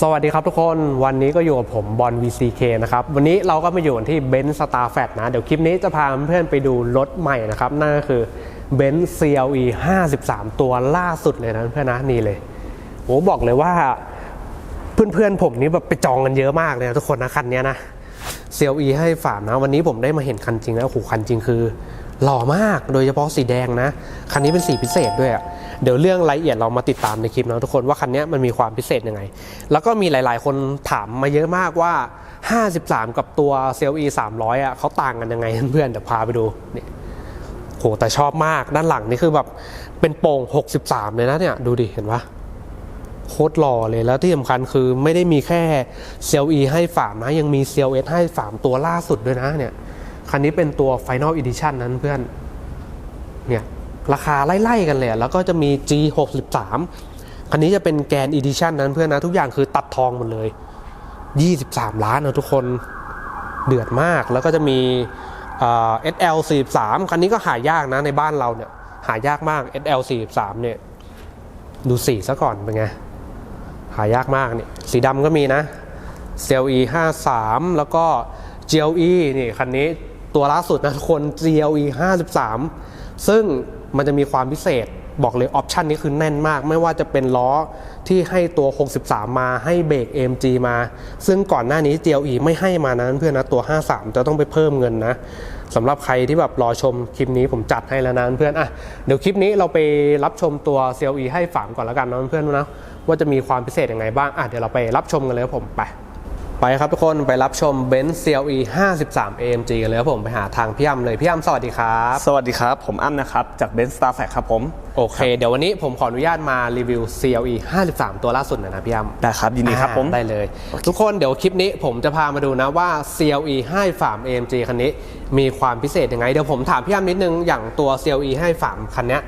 สวัสดีครับทุกคนวันนี้ก็อยู่กับผมบอล VCK นะครับ วันนี้เราก็มาอยู่ที่ b e n z Star f a t นะ เดี๋ยวคลิปนี้จะพาเพื่อนไปดูรถใหม่นะครับ นั่นก็คือ b e n z CLE 53 ตัวล่าสุดเลยนะเพื่อนนะนี่เลยโหบอกเลยว่าเพื่อนๆผมนี่แบบไปจองกันเยอะมากเลยนะทุกคนนะคันนี้นะ CLE ให้ฝามนะ วันนี้ผมได้มาเห็นคันจริงแล้วโอ้โหคันจริงคือหล่อมากโดยเฉพาะสีแดงนะ คันนี้เป็นสีพิเศษด้วยอะ เดี๋ยวเรื่องรายละเอียดเรามาติดตามในคลิปนะทุกคนว่าคันนี้มันมีความพิเศษยังไง แล้วก็มีหลายๆ คนถามมาเยอะมากว่า 53 กับตัว CLE 300อะเขาต่างกันยังไงเพื่อนเดี๋ยวพาไปดูนี่โหแต่ชอบมากด้านหลังนี่คือแบบเป็นโป่ง 63 เลยนะเนี่ยดูดิเห็นปะโคตรหล่อเลยแล้วที่สำคัญคือไม่ได้มีแค่ CLE ให้ฝามนะยังมี CLS ให้ฝามตัวล่าสุดด้วยนะเนี่ยคันนี้เป็นตัว Final Edition นั้นเพื่อนเนี่ย ราคาไล่ๆกันเลยอะแล้วก็จะมี G63 คันนี้จะเป็นแกน Edition นั้นเพื่อนนะ ทุกอย่างคือตัดทองหมดเลย 23 ล้านนะทุกคนเดือดมากแล้วก็จะมีเอ่อ SL 43คันนี้ก็หายากนะในบ้านเราเนี่ย หายากมาก SL 43เนี่ย ดูสีซะก่อนเป็นไง หายากมากนี่สีดำก็มีนะ CLE 53แล้วก็ GLE นี่คันนี้ตัวล่าสุดนะทุกคน GLE 53 ซึ่ง มันจะมีความพิเศษบอกเลยออปชันนี้คือแน่นมาก ไม่ว่าจะเป็นล้อที่ให้ตัว 63 มาให้เบรก AMG มา ซึ่งก่อนหน้านี้ GLE ไม่ให้มานะเพื่อนนะตัว 53 จะต้องไปเพิ่มเงินนะสำหรับใครที่แบบรอชมคลิปนี้ผมจัดให้แล้วนะเพื่อนอะเดี๋ยวคลิปนี้เราไปรับชมตัว CLE ให้ฝามก่อนแล้วกันนะเพื่อนนะว่าจะมีความพิเศษยังไงบ้างอะเดี๋ยวเราไปรับชมกันเลยครับผมไป ไปครับทุกคนไปรับชม Benz CLE 53 AMG กันเลยครับผมไปหาทางพี่อ้ำเลยพี่อ้ำสวัสดีครับ สวัสดีครับ ผมอ้ำนะครับจาก b e n z Star f a c ครับผม โอเค เดี๋ยววันนี้ผมขออนุญาตมารีวิว CLE 53 ตัวล่าสุดหน่อยนะพี่อ้ำได้ครับ ยินดีครับผมอ่าได้เลย ทุกคนเดี๋ยวคลิปนี้ผมจะพามาดูนะว่า CLE 53 AMG คันนี้มีความพิเศษยังไง เดี๋ยวผมถามพี่อ้ำนิดนึงอย่างตัว CLE 53 คันเนี้ย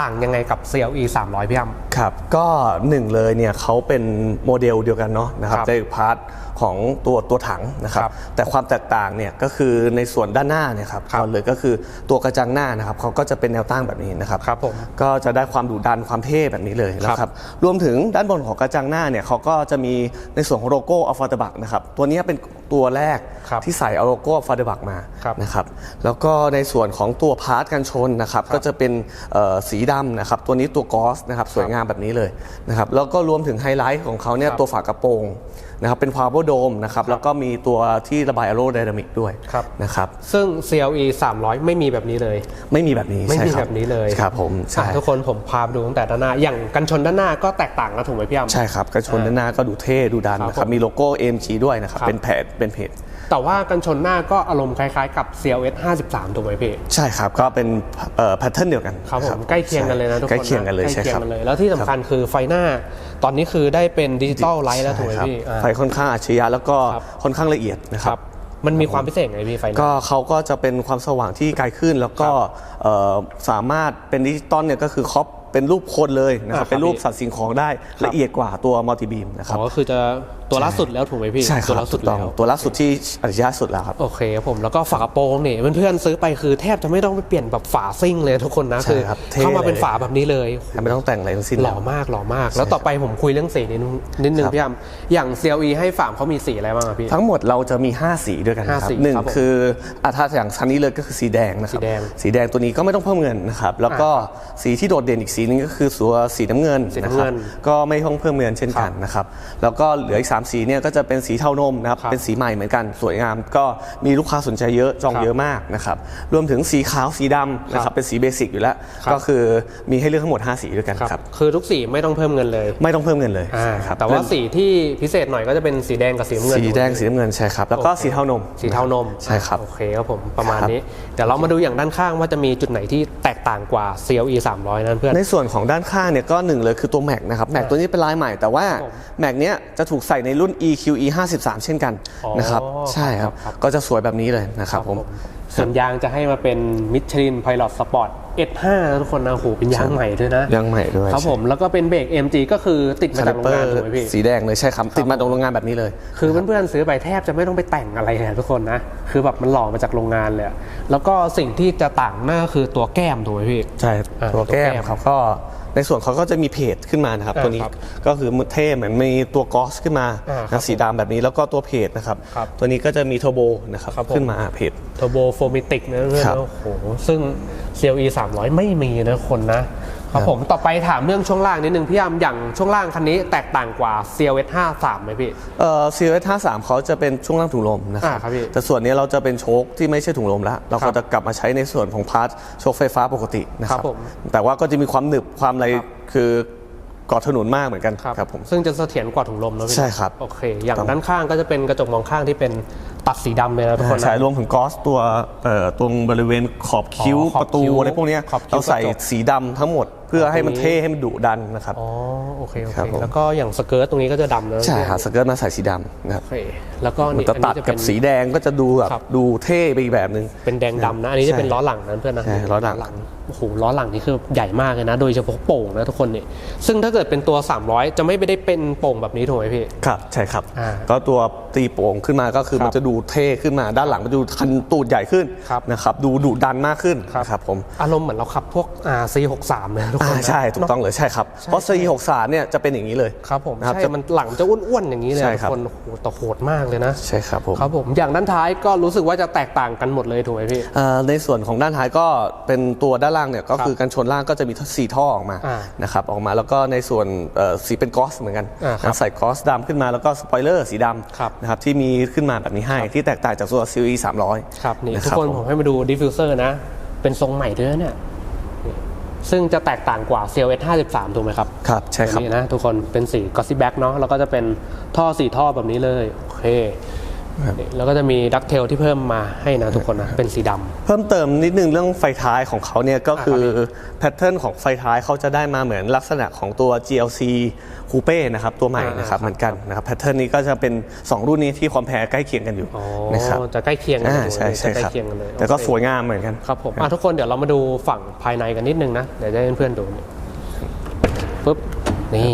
ต่างยังไงกับ CLE 300พี่อ้ำครับก็หนึ่งเลยเนี่ยเขาเป็นโมเดลเดียวกันเนาะนะครับครับในพาร์ทของตัวตัวถังนะครับครับแต่ความแตกต่างเนี่ยก็คือในส่วนด้านหน้าเนี่ยครับครับก่อนเลยก็คือตัวกระจังหน้านะครับเขาก็จะเป็นแนวตั้งแบบนี้นะครับครับผมก็จะได้ความดุดันความเท่แบบนี้เลยนะครับรวมถึงด้านบนของกระจังหน้าเนี่ยเขาก็จะมีในส่วนของโลโก้อัลฟาเดบักนะครับตัวนี้เป็นตัวแรกครับที่ใส่เอาโลโก้อัลฟาเดบักมาครับนะครับแล้วก็ในส่วนของตัวพาร์ทกันชนนะครับก็จะเป็นเอ่อสีดำนะครับตัวนี้ตัวกอสนะครับสวยงามแบบนี้เลยนะครับแล้วก็รวมถึงไฮไลท์ของเขาเนี่ยครับตัวฝากระโปรงนะครับเป็นพาวเวอร์โดมนะครับแล้วก็มีตัวที่ระบายอโรไดนามิกด้วยครับนะครับซึ่ง CLE 300 ไม่มีแบบนี้เลย ไม่มีแบบนี้ไม่มีใช่คแบบนี้เลยครับผมใช่อะทุกคนผมพาไปดูตั้งแต่ด้านหน้า อย่างกันชนด้านหน้าก็แตกต่างกันถูกไหมพี่อ้ำใช่ครับกระชนด้านหน้าก็ดูเท่ดูดันนะคครัรับบผมมีโลโก้ AMG ด้วยนะครับครับเป็นแผดเป็นเพจ แต่ว่ากันชนหน้าก็อารมณ์คล้ายๆกับ CLS 53 ถูกไหมพี่ ใช่ครับ ก็เป็นแพทเทิร์นเดียวกันครับผมใกล้เคียงกันเลยนะทุกคนใกล้เคียงกันเลยใกล้ใช่เคียคงรับกันเลยแล้วที่สำคัญคือไฟหน้า ตอนนี้คือได้เป็นดิจิตอลไลท์แล้วถูกไหมใช่ครับพี่อ่าไฟค่อนข้างอัจฉริยะแล้วก็ครับค่อนข้างละเอียดนะคครัรับบมันมีความพิเศษไงพี่ไฟหน้าก็เขาก็จะเป็นความสว่างที่ไกลขึ้นแล้วก็เอ่อสามารถเป็นดิจิตอลเนี่ยก็คือครอป เป็นรูปคนเลยนะครับ อ่าครับเป็นรูปสัตว์สิ่งของได้ครับ ละเอียดกว่าตัวมัลติบีมนะครับ อ๋อก็คือจะตัวล่าสุดแล้วถูกไหมพี่ใช่คตัวรับล่าสุถูดกต้องแล้วตัวล่าสุดที่อัจฉริยะสุดแล้วครับ โอเคครับผมแล้วก็ฝากระโปรงเนี่ยเพื่อนๆซื้อไปคือแทบจะไม่ต้องไปเปลี่ยนแบบฝาซิ่งเลยทุกคนนะใช่คือครับเท่เข้ามาเป็นเลยฝาแบบนี้เลยไม่ต้องแต่งอะไรทั้งสิ้นหแล้ล่อว มากหล่อมาก แล้วต่อไปผมคุยเรื่องสีนิดนึงนิดนึงครับ พี่อ้ำอย่าง CLE ให้ฝามเขามีสีอะไรบ้างอะพี่ ทั้งหมดเราจะมี 5 สีด้วยกันนะคห้ารับสีหนึ่งครับผมคืออะถ้าอย่างชั้นนี้เลยก็คือสีแดงนะครับ สีแดงสีแดงตัวนี้ก็ไม่ต้องเพิ่มเงินนะครับ แล้วก็สีที่โดดเด่นอีกสีหนึงก็คือตัวสีน้ำเงินสีนะน้ำคเงิรับนก็ไม่ต้องเพิ่มเงินเช่นกันนะครับแล้วก็เหลืออีก 3 สีเนี่ยก็จะเป็นสีเทานมนะครับครับเป็นสีใหม่เหมือนกันสวยงาม ก็มีลูกค้าสนใจเยอะจองครับเยอะมากนะครับรวมถึงสีขาวสีดำนะคครัรับบเป็นสีเบสิกอยู่แล้วครับก็คือมีให้เลือกทั้งหมด 5 สีด้วยกันครับครับคือทุกสีไม่ต้องเพิ่มเงินเลย ไม่ต้องเพิ่มเงินเลยอ่าครับแต่ว่าสีที่พิเศษหน่อยก็จะเป็นสีแดงกับสีน้ำเงินสีแดงสีน้ำเงินใช่ครับแล้วก็สีเทานมสีเทานมใช่ครับโอเคครับผมประมาณครับนี้เดี๋ยวเรามาดูอย่างด้านข้างว่าจะมีจุดไหนที่แตกต่างกว่า CLE 300 นั้นเพื่อนในส่วนของด้านข้างเนี่ยก็หนึ่งเลยคือตัวแม็กนะครับแม็กตัวนี้เป็นลายใหม่แต่ว่าผมแม็กเนี้ยจะถูกใส่ในรุ่น EQE 53 เช่นกันอ๋อนะครับใช่ครับครับก็จะสวยแบบนี้เลยนะครับผม ส่วนยางจะให้มาเป็น Michelin Pilot Sport S5 นะทุกคนนะโอ้โหเป็นยางใหม่ด้วยนะยางใหม่ด้วยครับผมแล้วก็เป็นเบรก MG ก็คือติดมาคาจากลิโรเปงองานร์ถูกไหมพี่สีแดงเลยใช่ครับติดมาตรงโรงงานแบบนี้เลย คือเพื่อนๆซื้อไปแทบจะไม่ต้องไปแต่งอะไรเลยนะทุกคนนะคือแบบมันหล่อมาจากโรงงานเลยอะแล้วก็สิ่งที่จะต่างนั่นก็คือตัวแก้มถูกไหมพี่ใช่อ่าตัวแก้มตัวแก้มครับก็ ในส่วนเขาก็จะมีเพจขึ้นมานะครับอ่าตัวนี้ครับก็คือเท่เหมือนมีตัวกอสขึ้นมาอ่าครับนะสีดำแบบนี้แล้วก็ตัวเพจนะครับครับ ตัวนี้ก็จะมีเทอร์โบนะครับครับผมขึ้นมาเพจเทอร์โบโฟมิติกนะเพื่อนครับนะโอ้โหซึ่ง CLE 300 ไม่มีนะคนนะ ครับผมต่อไปถามเรื่องช่วงล่างนิดนึงพี่ยามอย่างช่วงล่างคันนี้แตกต่างกว่า CLS 53ไหมพี่เอ่อ CLS 53เขาจะเป็นช่วงล่างถุงลมนะครัอ่าครับพี่แต่ส่วนนี้เราจะเป็นโชคที่ไม่ใช่ถุงลมแล้ว เราครัก็บจะกลับมาใช้ในส่วนของพาร์ทโชคไฟฟ้าปกตินะคครัรับบผมแต่ว่าก็จะมีความหนึบความอะไรครับคือกอดถนนมากเหมือนกันครับผมซึ่งจะเสถียรกว่าถุงลมนะพี่ใช่ครับโอเค อย่างด้านข้างก็จะเป็นกระจกมองข้างที่เป็นตัดสีดำเลยนะทุกคนนะใช่รวมถึงกอสตัวเอ่อตรงบริเวณขอบคิ้วอ๋อขอบประตูคิ้วอะไรพวกเนี้ยขอบคิ้วเราใส่กระจกสีดำทั้งหมดเพื่อให้มันตรงนี้เท่ให้มันดุดันนะครับ อ๋อโอเคโอครัเคบผม แล้วก็อย่างสเกิร์ตตรงนี้ก็จะดำนะใช่ครับพี่สเกิร์ตมาใส่สีดำนะครับโอเคแล้วก็มันนี่จะอันตันี้ดจะกัเป็บน สีแดงก็จะดูแบบครับ ดูเท่ไปอีกแบบหนึ่ง เป็นแดงดำนะ อันนี้จะเป็นใช่ล้อหลังนะเพื่อนนะใช่ล้อหลัง โอ้โหล้อหลังนี่คือใหญ่มากเลยนะ โดยเฉพาะโป่งนะทุกคนนี่ซึ่งถ้าเกิดเป็นตัว 300 จะไม่ได้เป็นโป่งแบบนี้ถูกไหมพี่ ครับใช่ครับอ่าก็ตัวตีโป่งขึ้นมาก็คือครับมันจะดูเท่ขึ้นมา ด้านหลังมันจะดูคันตูดใหญ่ขึ้นครับนะครับ ดูดุดันมากขึ้นครับครับผม อารมณ์เหมือนเราขับพวกอ่า C63 เลยทุกคอ่านนะใช่ถูกต้องเลยใช่ครับใช่เพราะ C63 เนี่ยจะเป็นอย่างนี้เลยครับผมนะครับใช่จะมันหลังจะอ้วนๆอย่างนี้เลยใช่ทุครับกคนโอ้โหแต่โหดมากเลยนะใช่ครับผมครับผมอย่างด้านท้ายก็รู้สึกว่าจะแตกต่างกันหมดเลยถูกไหมพี่เอ่อในส่วนของด้านท้ายก็เป็นตัวด้านล่างเนี่ยก็คือกันชนล่างก็จะมีสีท่อออกมาอ่านะครับออกมาแล้วก็ในส่วนเอ่อสีเป็นกอสเหมือนกันอ่าครับนะใส่กอสดำขึ้นมาแล้วก็สปอยเลอร์สีดครับำนะครับที่มีขึ้นมาแบบนี้ให้ที่แตกต่างจากตัว CE 300ครับนี่ะทุกคนผมผมให้มาดูดิฟฟิวเซอร์นะเป็นทรงใหม่ด้วยนะเนี่ยนี่ ซึ่งจะแตกต่างกว่า CLS 53 ถูกไหมครับ ครับใช่ครับแบบนี้นะทุกคนเป็นสีกอ s ซี่แบ็กเนาะแล้วก็จะเป็นท่อสีท่อแบบนี้เลย โอเค นี่แล้วก็จะมีดักเทลที่เพิ่มมาให้นะทุกคนนะเป็นสีดำ เพิ่มเติมนิดนึงเรื่องไฟท้ายของเขาเนี่ยก็คือแพทเทิร์นของไฟท้ายเขาจะได้มาเหมือนลักษณะของตัว GLC Coupe นะครับตัวใหม่อ่านนะครับครับเหมือนกันนะครับแพทเทิร์นนี้ก็จะเป็น 2 รุ่นนี้ที่ความแพ้ใกล้เคียงกันอยู่อ๋อนะครับจะใกล้เคียงกันอ่าเลยใช่ใช่จะใกล้ครับเคียงกันเลยแต่ก็โอเคสวยงามเหมือนกัน ครับผมอะทุกคนเดี๋ยวเรามาดูฝั่งภายในกันนิดนึงนะเดี๋ยวจะให้เพื่อนๆดูนี่ปุ๊บนี่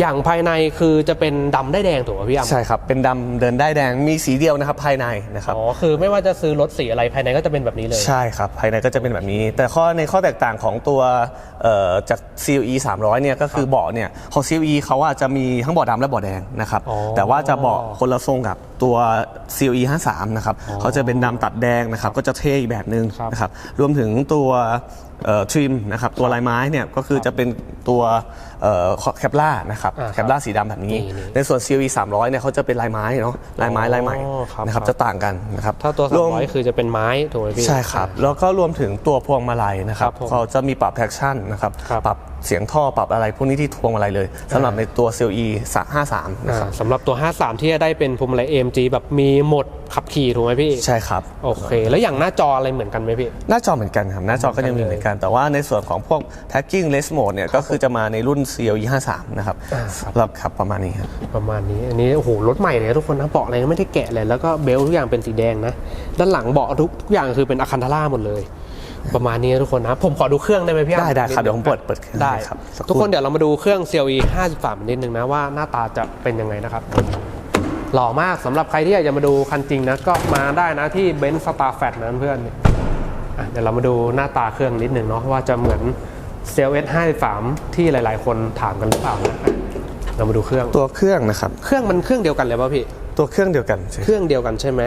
อย่างภายในคือจะเป็นดำได้แดงถูกป่ะพี่อ้ำใช่ครับ เป็นดำเดินได้แดงมีสีเดียวนะครับภายในนะครับอ๋อคือไม่ว่าจะซื้อรถสีอะไรภายในก็จะเป็นแบบนี้เลยใช่ครับภายในก็จะเป็นแบบนี้ แต่ข้อในข้อแตกต่างของตัวเอ่อจาก CLE 300เนี่ยก็คือเบาะเนี่ยของ CLE เขาอาจจะมีทั้งเบาะดำและเบาะแดงนะครับอ๋อแต่ว่าจะเบาะคนละทรงกับตัว CLE 53นะครับเขาจะเป็นดำตัดแดงนะครับก็จะเท่อีกแบบหนึ่งครับนะครับรวมถึงตัวทริมนะครับตัวลายไม้เนี่ยก็คือจะเป็นตัว แคปล่านะครับอ่าครับแคปล่าสีดำแบบนี้นี่ๆในส่วน CLE 300เนี่ยเขาจะเป็นลายไม้เนาะลายไม้ลายใหม่อ๋อครับนะครับครับจะต่างกันนะครับถ้าตัวรวม300 คือจะเป็นไม้ถูกไหมพี่ใช่ครับแล้วก็รวมถึงตัวพวงมาลัยนะครับครับผมเขาจะมีปรับ traction นะครับครับปรับ เสียงท่อปรับอะไรพวกนี้ที่พวงมาลัยเลยสำหรับในตัว CLE 53นะครับอ่าสำหรับตัว 53 ที่จะได้เป็นพวงมาลัย AMG แบบมีโหมดขับขี่ถูกไหมพี่ ใช่ครับโอเค แล้วอย่างหน้าจออะไรเหมือนกันไหมพี่ หน้าจอเหมือนกันครับหน้าจอก็ยังมีเหมือนกัน แต่ว่าในส่วนของพวก tagging less mode เนี่ยก็คือจะมาในรุ่น CLE 53นะครับอ่าครับสำหรับขับประมาณนี้ครับประมาณนี้อันนี้โอ้โหรถใหม่เลยนะทุกคนนะเบาะอะไรไม่ได้แกะเลยแล้วก็เบลต์ทุกอย่างเป็นสีแดงนะด้านหลังเบาะทุกทุกอย่างคือเป็นอะคันทาร่าหมดเลย ประมาณนี้นะทุกคนนะผมขอดูเครื่องได้ไหมพี่อ้ำได้ได้ครับเดี๋ยวผมเปิดเปิดได้ครับสักครู่ทุกคนเดี๋ยวเรามาดูเครื่อง CLE 53 นิดนึงนะว่าหน้าตาจะเป็นยังไงนะครับหล่อมากสำหรับใครที่อยากจะมาดูคันจริงนะก็มาได้นะที่เบนซ์สตาร์แฟตนะเพื่อนอะเดี๋ยวเรามาดูหน้าตาเครื่องนิดนึงเนาะว่าจะเหมือน CLS 53ที่หลาย ๆ คนถามกันหรือเปล่านะอะเรามาดูเครื่องตัวเครื่องนะครับ เครื่องมันเครื่องเดียวกันเลยป่ะพี่ ตัวเครื่องเดียวกันใช่เครื่องเดียวกันใช่ไหม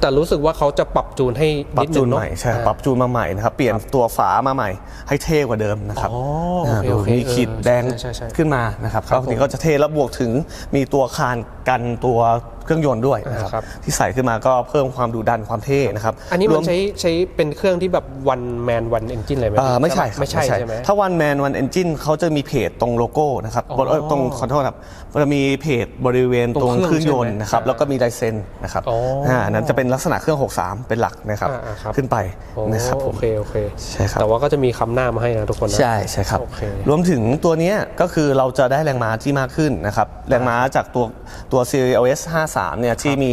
แต่รู้สึกว่าเขาจะปรับจูนให้ปรันิบดนึจูงนเนาะใหม่ใช่อ่าปรับจูนมาใหม่นะครับ เปลี่ยนตัวฝามาใหม่ ให้เท่กว่าเดิมนะครับอ๋อโอเคโอเคมีขีดแดงเออใช่ใช่ใช่ขึ้นมานะครับครับเขาทีก็จะเท่แล้วบวกถึงมีตัวคานกันตัวเครื่องยนต์ด้วยนะครับอ่าครับ ที่ใส่ขึ้นมาก็เพิ่มความดุดันความเท่นะครับอันนี้รมัว นใช้ใช้เป็นเครื่องที่แบบ one man one engine เลยไหมเอ่อไม่ใช่ครับไม่ใช่ใช่ไหม ถ้าวันแมนวันเอนจินเขาจะมีเพจตรงโลโก้นะครับอ๋อเอ้ยตรงขอโทษครับจะมีเพจบริเวณตรงตรงเคเครื่รื่อองงยนต์ใช่ไหมนะครับอ่าแล้วก็มีลายเซ็นนะครับอ๋ออ่าอันนั้นจะเป็นลักษณะเครื่อง 63 เป็นหลักนะครับอ่าอ่าครับ ขึ้นไปโอ้นะครับผโอมเคโอเคใช่ครับ แต่ว่าก็จะมีคำหน้ามาให้นะทุกคนนะ ใช่ใช่ครับ โอเค รวมถึงตัวเนี้ยก็คือเราจะได้แรงม้าที่มากขึ้นนะครับ แรงม้าจากตัวตัว CLS 53 เนี่ยที่มี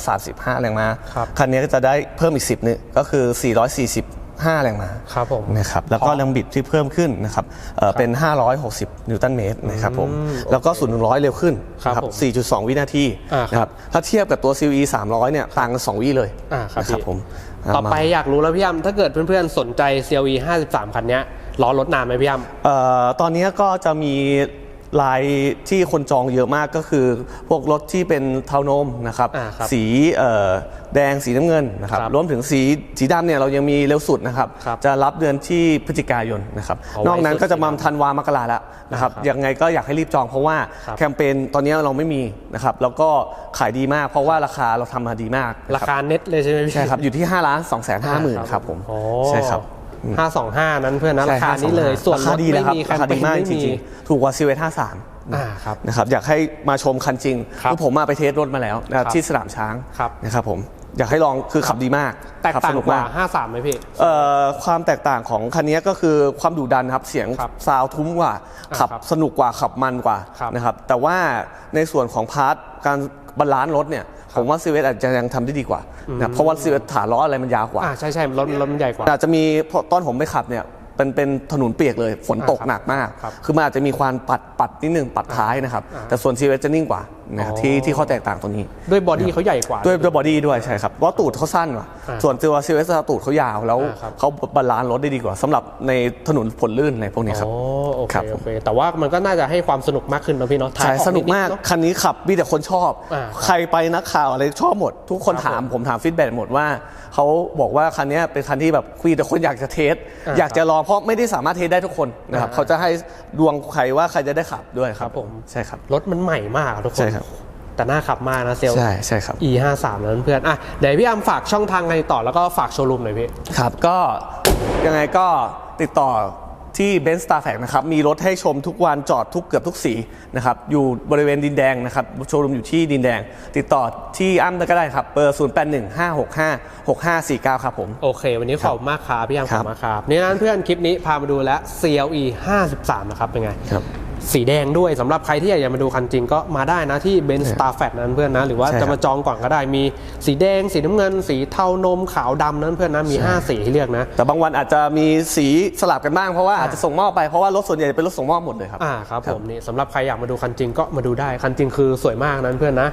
435 แรงม้า ครับ คันนี้ก็จะได้เพิ่มอีก 10นึงก็คือ 440 5 แรงม้าครับผมนะครับแล้วก็แรงบิดที่เพิ่มขึ้นนะครับเอ่อเป็น 560 นิวตันเมตรนะครับผมแล้วก็0ูนย์ร้อยเร็วขึ้นครับนะผม4.2 วินาทีอ่าครับนะครับถ้าเทียบกับตัว CE 300 เนี่ยต่างกัน 2 วิเลยอ่าครับนะครับพี่ผมต่อไปมาอยากรู้แล้วพี่ยำถ้าเกิดเพื่อนๆ สนใจ CLE 53 คันเนี้ยล้อรถนานไหมพี่ยำเอ่อตอนนี้ก็จะมี ลายที่คนจองเยอะมากก็คือพวกรถที่เป็นเทาโนมนะครับอ่าครับสีเอ่อแดงสีน้ำเงินนะครับครับรวมถึงสีสีดำเนี่ยเรายังมีเร็วสุดนะครับครับจะรับเดือนที่พฤศจิกายนนะครับเอาไว้นอกนั้นสุดก็จะมาธันวามกราแล้วนะครับครับยังไงก็อยากให้รีบจองเพราะว่าครับแคมเปญตอนนี้เราไม่มีนะครับแล้วก็ขายดีมากเพราะว่าราคาเราทำมาดีมากราคาเน็ตเลยใช่ไหมพี่ ใช่ครับอยู่ที่5ล้าน2 5 0 0 0 0ครับผมโอ้ ใช่ครับ ห้าสองห้านั้นเพื่อนนะใช่ราคานี้เลย525ส่วนราลคาดดีไม่นะครับมีแครามคาเปดีญมากไม่จมีริงๆถูกกว่า c ีเวห้าสามอ่าครับนะครับอยากให้มาชมคันจริงครับอผมมาไปเทสรถมาแล้วนะครับครับที่สนามช้างครับนะครับผม อยากให้ลองคือขับดีมากแตกขับต่าสงนุกกว่ามาก53ไหมพี่ เอ่อความแตกต่างของคันนี้ก็คือความดุดันครับเสียงครับซาวด์ทุ้มกว่า อ่าขับครับสนุกกว่าขับมันกว่าครับนะครับแต่ว่าในส่วนของพาร์ทการบาลานซ์รถเนี่ยผมว่าซีเวสอาจจะยังทำได้ดีกว่านะเพราะว่าซีเวสฐานล้ออะไรมันยาวกว่า อ่าใช่ใช่รถรถมันใหญ่กว่า อาจจะมีเพราะตอนผมไปขับเนี่ยเป็นเป็นถนนเปียกเลยฝนตกอ่าครับหนักมากครับคือมันอาจจะมีความปัดปัดนิดนึงปัดท้ายนะครับ แต่ส่วนซีเวสจะนิ่งกว่า นะครับอ๋อที่ที่ข้อแตกต่างตรงนี้ ด้วยบอดี้เขาใหญ่กว่า ด้วยด้วยบอดี้ด้วยใช่ครับเพราะตูดเขาสั้นกว่าอ่าส่วนตัวซีเวสตูดเขายาวแล้วอ่าครับเขาบาลานซ์รถได้ดีกว่าสำหรับในถนนผลลื่นอะไรพวกนี้ครับโอ้โอเคครับผมโอเคแต่ว่ามันก็น่าจะให้ความสนุกมากขึ้นนะพี่เนาะถ่ายใช่ออสนุกมากดๆเอะคันนี้ขับมีแต่คนชอบอ่าใครไปนักข่าวอะไรชอบหมด ทุกคนครับถามผมถามฟีดแบ็กหมดว่าเขาบอกว่าคันนี้เป็นคันที่แบบคุยแต่คนอยากจะเทสอ่าอยากจะลองเพราะไม่ได้สามารถเทสได้ทุกคนนะครับอ่าเขาจะให้ดวงใครว่าใครจะได้ขับด้วยคครัรับบผมใช่ครับรถมันใหม่มากอะทุกคนใช่ครับแต่น่าขับมากนะเซลใช่ใช่ครับ E 5 3นั้นเพื่อนอะเดี๋ยวพี่อามฝากช่องทางไงต่อแล้วก็ฝากโชว์รูมหน่อยพี่ครับก็ยังไงก็ติดต่อที่เบนซ์สตาร์แฟกนะครับ มีรถให้ชมทุกวันจอดทุกเกือบทุกสีนะครับ อยู่บริเวณดินแดงนะครับ โชว์รูมอยู่ที่ดินแดง ติดต่อที่อ้ำก็ได้ครับ เบอร์ 0 8 1 5 6 5 6 5 4 9 ครับผม โอเค วันนี้ขอบคุณมากครับพี่อามขคอรับบคุณมากครับนี่นั้นเพื่อนคลิปนี้พามาดูแล้ว CLE 53 นะครับ เป็นไงครับ สีแดงด้วยสำหรับใครที่อยากจะมาดูคันจริงก็มาได้นะที่เบนสตาร์แฟนั้นเพื่อนนะ หรือว่าใช่ครับจะมาจองก่อนก็ได้มีสีแดง สีน้ำเงิน สีเทานมขาวดำนั้นเพื่อนนะมี 5 สีให้เลือกนะ แต่บางวันอาจจะมีสีสลับกันบ้างเพราะว่าอาจจะส่งมอบไปเพราะว่ารถส่วนใหญ่เป็นรถส่งมอบหมดเลยครับอ่าครับผมนี่สำหรับใครอยากมาดูคันจริงก็มาดูได้คันจริงคือสวยมากนั้นเพื่อนนะ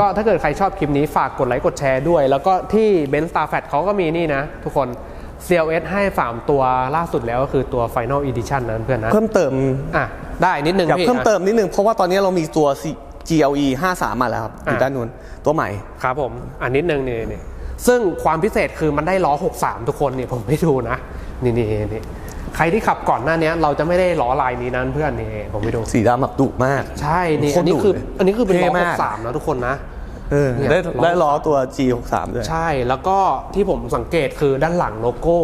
ก็ถ้าเกิดใครชอบคลิปนี้ฝากกดไลค์กดแชร์ด้วย แล้วก็ที่ b e n s t a r f a t เขาก็มีนี่นะ ทุกคน CLS ให้ฝามตัวล่าสุดแล้วก็คือตัว Final Edition นั้นเพื่อนนะเพิ่มเติมอะ ได้นิดนึงอยากพี่เพิ่มอะเติมนิดนึงเพราะว่าตอนนี้เรามีตัว GLE 53 มาแล้วครับอยู่อ่าด้านนู้นตัวใหม่ครับผมอันนิดนึงนี่นี่ซึ่งความพิเศษคือมันได้ล้อ 63 ทุกคนนี่ผมไม่ดูนะนี่นี่นี่ใครที่ขับก่อนหน้านี้เราจะไม่ได้ล้อลายนี้นั้นเพื่อนนี่ผมไปดูสีดำแบบดุมาก ใช่นี่โคอัตนรนี้ดุคือเลยอันนี้คือเป็นล้อเท่มาก63 นะทุกคนนะเออเนี่ยได้ล้อได้ล้อตัว G63 ด้วยใช่แล้วก็ที่ผมสังเกตคือด้านหลังโลโก้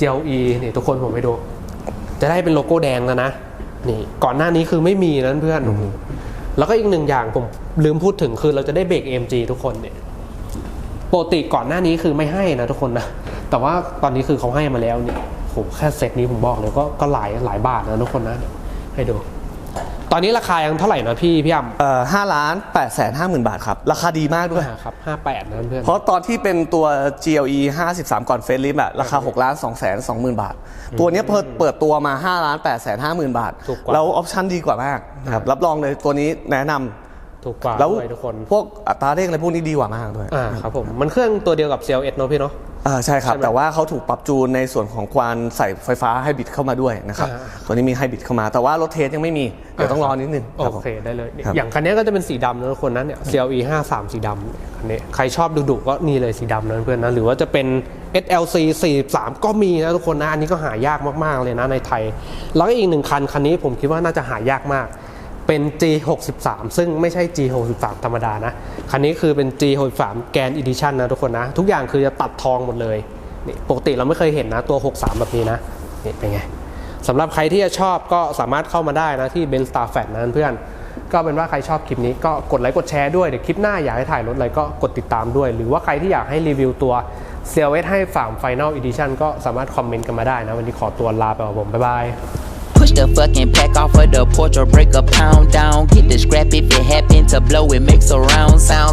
GLE นี่ทุกคนผมไปดู จะได้เป็นโลโก้แดงแล้วนะ นี่ก่อนหน้านี้คือไม่มีนั้นเพื่อน แล้วก็อีกหนึ่งอย่างผมลืมพูดถึงคือเราจะได้เบรก AMG ทุกคนเนี่ยปกติก่อนหน้านี้คือไม่ให้นะทุกคนนะ แต่ว่าตอนนี้คือเขาให้มาแล้วเนี่ยโหแค่เซตนี้ผมบอกเลยก็ก็หลายหลายบาทนะทุกคนนะ ให้ดู ตอนนี้ราคายังเท่าไหร่นะพี่พี่อ้ำเอ่อ5ล้าน8แสน5หมื่นบาทครับ ราคาดีมากด้วยอ่าครับห้าแปดนะเพื่อนเพราะตอนที่เป็นตัว GLE 53 ก่อนเฟซลิฟอะราคา6ล้าน2แสน2หมื่นบาท ตัวเนี้ยเปิดเปิดตัวมา5ล้าน8แสน5หมื่นบาท ถูกกว่า แล้วออปชั่นดีกว่ามากนะครับรับรองเลยตัวนี้แนะนำ ถูกกว่าแล้วด้วยทุกคน พวกอัตราเร่งอะไรพวกนี้ดีกว่ามากด้วยอ่าครับผมมันเครื่องตัวเดียวกับ CLS เนอะพี่เนาะอ่าใช่ครับใช่ไหมแต่ว่าเขาถูกปรับจูนในส่วนของความใส่ไฟฟ้าไฮบริดเข้ามาด้วยนะครับอ่าตัวนี้มีไฮบริดเข้ามาแต่ว่ารถเทสยังไม่มี เดี๋ยวต้องรอนิดนึงครับโอผมเคได้เลยเนี่ยครับอย่างคันนี้ก็จะเป็นสีดำนะทุกคนนะเนี่ย CLE 53สีดำเนี่ยคันนี้ใครชอบดุๆก็นี่เลยสีดำนะเพื่อนนะหรือว่าจะเป็น SLC 43 ก็มีนะทุกคนนะอันนี้ก็หายากมากๆเลยนะในไทย แล้วก็อีกหนึ่งคันคันนี้ผมคิดว่าน่าจะหายากมาก เป็น G63 ซึ่งไม่ใช่ G63 ธรรมดานะ คันนี้คือเป็น G63 แกน Edition นะทุกคนนะ ทุกอย่างคือจะตัดทองหมดเลยนี่ปกติเราไม่เคยเห็นนะตัว 63 แบบนี้นะนี่เป็นไงสำหรับใครที่จะชอบก็สามารถเข้ามาได้นะที่ Ben Star f a t นั้นเพื่อนก็เป็นว่าใครชอบคลิปนี้ก็กดไลค์กดแชร์ด้วยเดี๋ยวคลิปหน้าอยากให้ถ่ายรถอะไรก็กดติดตามด้วย หรือว่าใครที่อยากให้รีวิวตัว CLS ให้ฝาม Final Edition ก็สามารถคอมเมนต์กันมาได้นะ วันนี้ขอตัวลาไปก่อนผม บ๊ายบาย Fucking pack off of the porch or break a pound down. Get the scrap if it happen to blow, it makes a round sound.